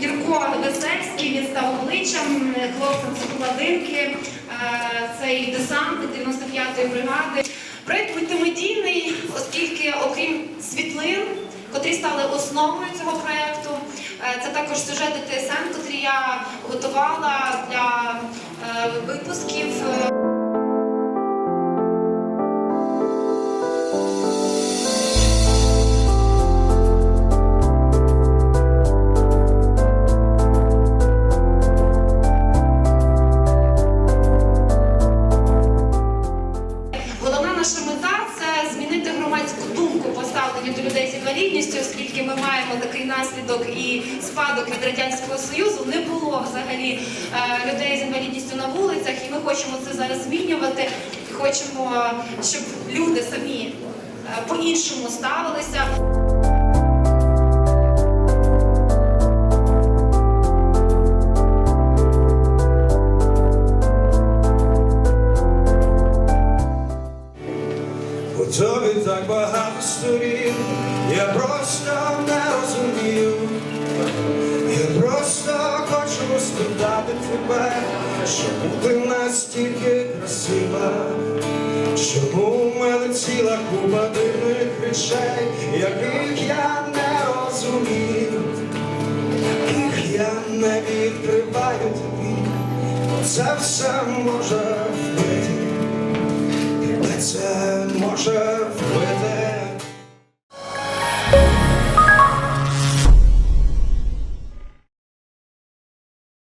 Весельський, він став обличчям, хлопцем з Куладинки, е, цей десант 95-ї бригади. Проект мультимедійний, оскільки окрім світлин, котрі стали основою цього проекту, е, це також сюжети ТСН, котрі я готувала для е, випусків. Наша мета це змінити громадську думку поставлення до людей з інвалідністю, оскільки ми маємо такий наслідок і спадок від радянського союзу. Не було взагалі е, людей з інвалідністю на вулицях, і ми хочемо це зараз змінювати. Хочемо, щоб люди самі е, по-іншому ставилися. У тобі так багато сторін, я просто не розумію. Я просто хочу спитати тебе, чому ти настільки красива, чому в мене ціла купа дивних речей, яких я не розумію, яких я не відкриваю тобі, це все може вбити. Це може вбити.